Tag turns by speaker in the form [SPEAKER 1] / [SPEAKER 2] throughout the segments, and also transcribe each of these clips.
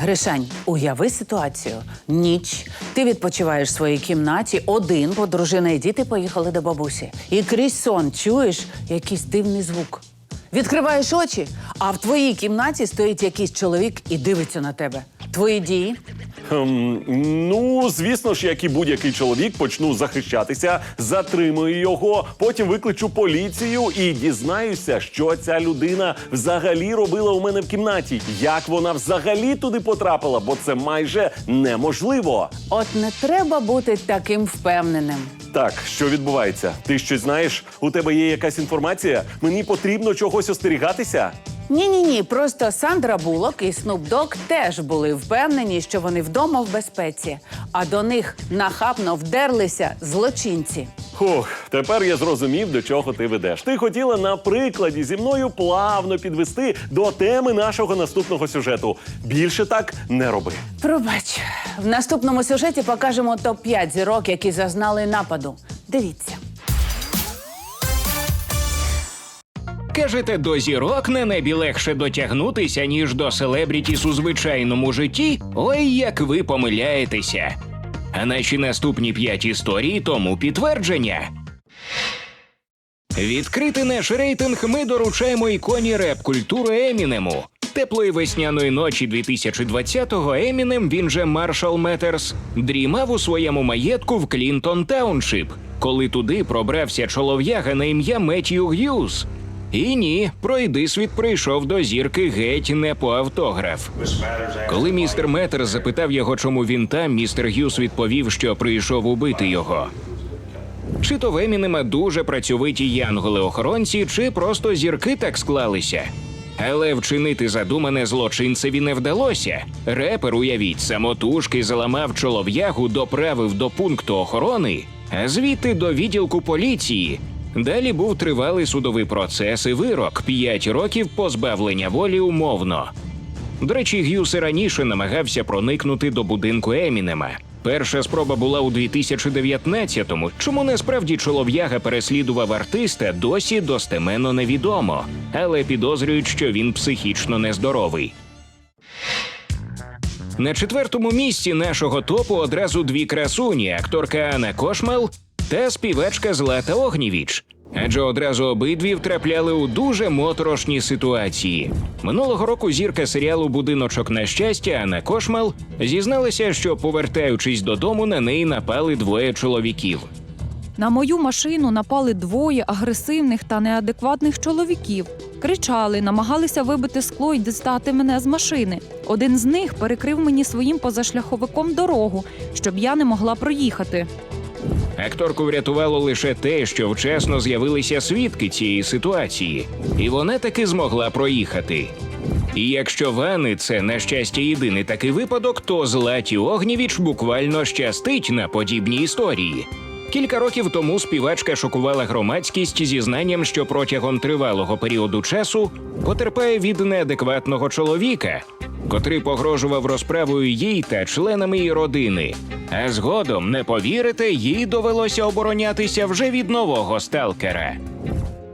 [SPEAKER 1] Гришань, уяви ситуацію. Ніч. Ти відпочиваєш в своїй кімнаті один, бо дружина і діти поїхали до бабусі. І крізь сон чуєш якийсь дивний звук. Відкриваєш очі, а в твоїй кімнаті стоїть якийсь чоловік і дивиться на тебе. Твої дії.
[SPEAKER 2] Ем, ну, звісно ж, як і будь-який чоловік, почну захищатися, затримую його, потім викличу поліцію і дізнаюся, що ця людина взагалі робила у мене в кімнаті. Як вона взагалі туди потрапила, бо це майже неможливо.
[SPEAKER 1] От не треба бути таким впевненим.
[SPEAKER 2] Так, що відбувається? Ти щось знаєш? У тебе є якась інформація? Мені потрібно чогось остерігатися?
[SPEAKER 1] Ні, ні, ні. Просто Сандра Булок і Снуп Дог теж були впевнені, що вони вдома в безпеці, а до них нахабно вдерлися злочинці.
[SPEAKER 2] Хух, тепер я зрозумів, до чого ти ведеш. Ти хотіла на прикладі зі мною плавно підвести до теми нашого наступного сюжету. Більше так не роби.
[SPEAKER 1] Пробач, в наступному сюжеті покажемо топ 5 зірок, які зазнали нападу. Дивіться.
[SPEAKER 3] Кажете, до зірок на небі легше дотягнутися, ніж до селебрітіс у звичайному житті? Ой, як ви помиляєтеся. А наші наступні п'ять історій тому підтвердження. Відкрити наш рейтинг ми доручаємо іконі реп-культури Емінему. Теплої весняної ночі 2020-го Емінем, він же Маршал Метерс, дрімав у своєму маєтку в Клінтон Тауншип, коли туди пробрався чолов'яга на ім'я Меттью Г'юз. І ні, пройдисвіт прийшов до зірки геть не по автограф. Коли містер Метер запитав його, чому він там, містер Г'юз відповів, що прийшов убити його. Чи то в Емінема дуже працьовиті янголи-охоронці, чи просто зірки так склалися. Але вчинити задумане злочинцеві не вдалося. Репер, уявіть, самотужки заламав чолов'ягу, доправив до пункту охорони, а звідти до відділку поліції. Далі був тривалий судовий процес і вирок 5 років позбавлення волі умовно. До речі, Г'юс раніше намагався проникнути до будинку Емінема. Перша спроба була у 2019-му. Чому насправді чолов'яга переслідував артиста, досі достеменно невідомо, але підозрюють, що він психічно нездоровий. На четвертому місці нашого топу одразу дві красуні: акторка Анна Кошмал та співачка Злата Огнєвіч. Адже одразу обидві втрапляли у дуже моторошні ситуації. Минулого року зірка серіалу Будиночок на щастя Анна Кошмал зізналася, що повертаючись додому, на неї напали двоє чоловіків.
[SPEAKER 4] На мою машину напали двоє агресивних та неадекватних чоловіків. Кричали, намагалися вибити скло і дістати мене з машини. Один з них перекрив мені своїм позашляховиком дорогу, щоб я не могла проїхати.
[SPEAKER 3] Акторку врятувало лише те, що вчасно з'явилися свідки цієї ситуації, і вона таки змогла проїхати. І якщо вани це на щастя єдиний такий випадок, то Златі Огнівіч буквально щастить на подібні історії. Кілька років тому співачка шокувала громадськість зізнанням, що протягом тривалого періоду часу потерпає від неадекватного чоловіка, котрий погрожував розправою їй та членам її родини. А згодом, не повірите, їй довелося оборонятися вже від нового сталкера.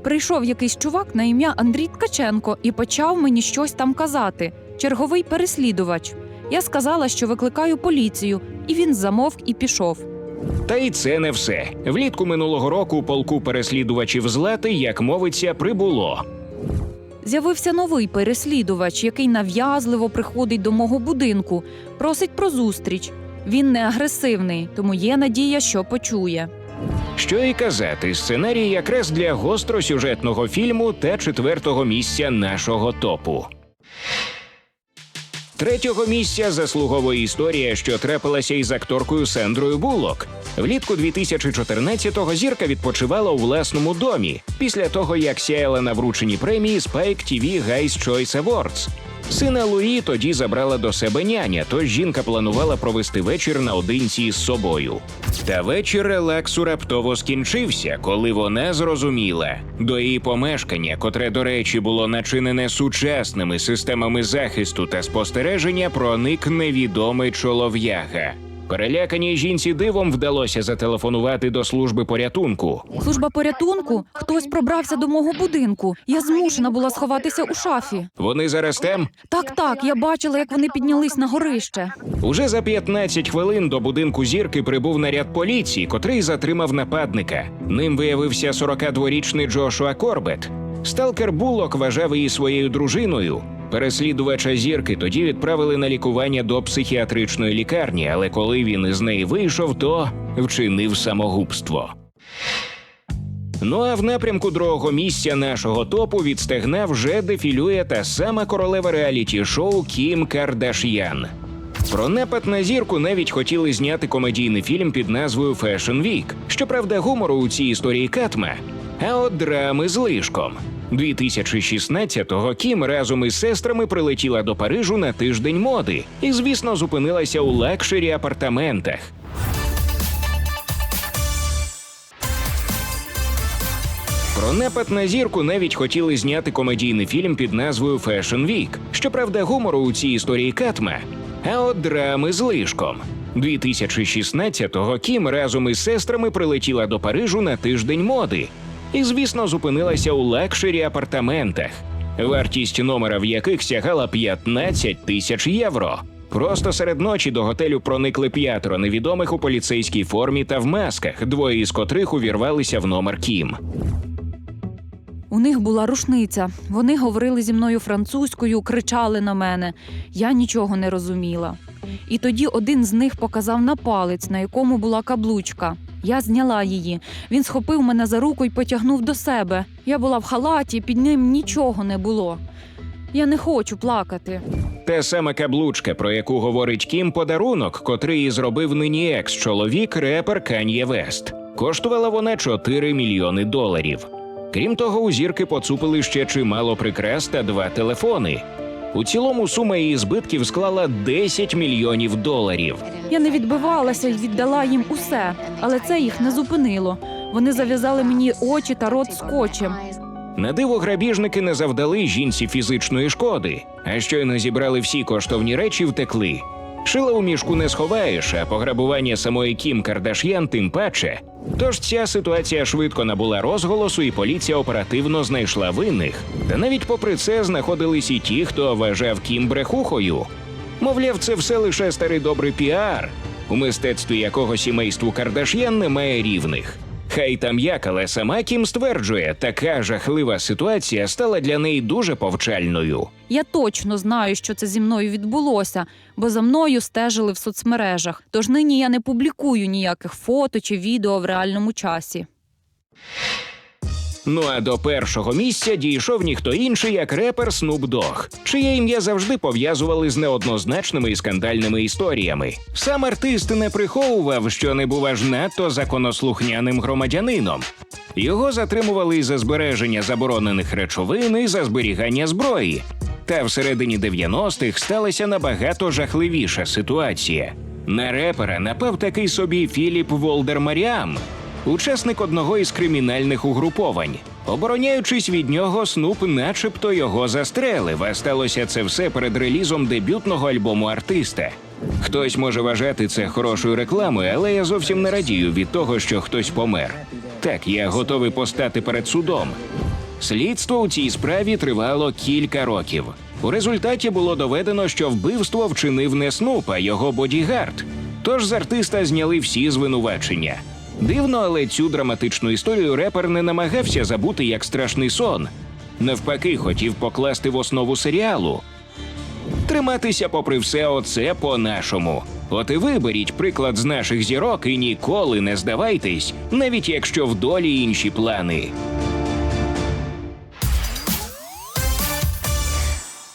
[SPEAKER 4] Прийшов якийсь чувак на ім'я Андрій Ткаченко і почав мені щось там казати. Черговий переслідувач. Я сказала, що викликаю поліцію, і він замовк і пішов.
[SPEAKER 3] Та й це не все. Влітку минулого року полку переслідувачів злати, як мовиться, прибуло.
[SPEAKER 4] З'явився новий переслідувач, який нав'язливо приходить до мого будинку, просить про зустріч. Він не агресивний, тому є надія, що почує.
[SPEAKER 3] Що і казати, сценарій якраз для гостросюжетного фільму та четвертого місця нашого топу. Третього місця заслуговує історія, що трапилася із акторкою Сендрою Булок. Влітку 2014-го зірка відпочивала у власному домі після того, як сяяла на врученні премії Spike TV Guys Choice Awards. Сина Луї тоді забрала до себе няня, тож жінка планувала провести вечір наодинці з собою. Та вечір релаксу раптово скінчився, коли вона зрозуміла. До її помешкання, котре, до речі, було начинене сучасними системами захисту та спостереження, проник невідомий чолов'яга. Переляканій жінці дивом вдалося зателефонувати до служби порятунку.
[SPEAKER 4] Служба порятунку? Хтось пробрався до мого будинку. Я змушена була сховатися у шафі.
[SPEAKER 3] Вони зараз там.
[SPEAKER 4] Так, так, я бачила, як вони піднялись на горище.
[SPEAKER 3] Уже за 15 хвилин до будинку зірки прибув наряд поліції, котрий затримав нападника. Ним виявився 42-річний Джошуа Корбет. Сталкер Буллок вважав її своєю дружиною. Переслідувача зірки тоді відправили на лікування до психіатричної лікарні, але коли він із неї вийшов, то вчинив самогубство. Ну а в напрямку другого місця нашого топу від стегна вже дефілює та сама королева реаліті-шоу Кім Кардаш'ян. Про напад на зірку навіть хотіли зняти комедійний фільм під назвою Fashion Week. Щоправда, гумору у цій історії катма, а от драми з лишком. 2016-го Кім разом із сестрами прилетіла до Парижу на тиждень моди і, звісно, зупинилася у лакшері апартаментах. Про напад на зірку навіть хотіли зняти комедійний фільм під назвою Fashion Week. Щоправда, гумору у цій історії катма, а от драми з лишком. 2016-го Кім разом із сестрами прилетіла до Парижу на тиждень моди і, звісно, зупинилася у лакшері апартаментах, вартість номера в яких сягала 15 тисяч євро. Просто серед ночі до готелю проникли п'ятеро невідомих у поліцейській формі та в масках, двоє із котрих увірвалися в номер Кім.
[SPEAKER 4] У них була рушниця. Вони говорили зі мною французькою, кричали на мене. Я нічого не розуміла. І тоді один з них показав на палець, на якому була каблучка. Я зняла її. Він схопив мене за руку і потягнув до себе. Я була в халаті, під ним нічого не було. Я не хочу плакати.
[SPEAKER 3] Та сама каблучка, про яку говорить Кім, подарунок, котрий і зробив нині екс-чоловік репер Кан'є Вест. Коштувала вона 4 мільйони доларів. Крім того, у зірки поцупили ще чимало прикрас та два телефони. У цілому сума її збитків склала 10 мільйонів доларів.
[SPEAKER 4] Я не відбивалася і віддала їм усе, але це їх не зупинило. Вони зав'язали мені очі та рот скотчем.
[SPEAKER 3] На диво грабіжники не завдали жінці фізичної шкоди, а щойно зібрали всі коштовні речі, втекли. Шила у мішку не сховаєш, а пограбування самої Кім Кардаш'ян тим паче. Тож ця ситуація швидко набула розголосу, і поліція оперативно знайшла винних. Та навіть попри це знаходились і ті, хто вважав Кім брехухою. Мовляв, це все лише старий добрий піар, у мистецтві якого сімейству Кардаш'ян немає рівних. Хай там як, але сама Кім стверджує, така жахлива ситуація стала для неї дуже повчальною.
[SPEAKER 4] Я точно знаю, що це зі мною відбулося, бо за мною стежили в соцмережах. Тож нині я не публікую ніяких фото чи відео в реальному часі.
[SPEAKER 3] Ну а до першого місця дійшов ніхто інший, як репер Snoop Dogg, чиє ім'я завжди пов'язували з неоднозначними і скандальними історіями. Сам артист не приховував, що не був аж надто законослухняним громадянином. Його затримували і за збереження заборонених речовин, і за зберігання зброї. Та всередині 90-х сталася набагато жахливіша ситуація. На репера напав такий собі Філіп Волдер Маріам, учасник одного із кримінальних угруповань. Обороняючись від нього, Снуп начебто його застрелив, а сталося це все перед релізом дебютного альбому артиста. Хтось може вважати це хорошою рекламою, але я зовсім не радію від того, що хтось помер. Так, я готовий постати перед судом. Слідство у цій справі тривало кілька років. У результаті було доведено, що вбивство вчинив не Снуп, а його бодігард. Тож з артиста зняли всі звинувачення. Дивно, але цю драматичну історію репер не намагався забути як страшний сон. Навпаки, хотів покласти в основу серіалу. Триматися, попри все, оце по-нашому. От і виберіть приклад з наших зірок і ніколи не здавайтесь, навіть якщо в долі інші плани.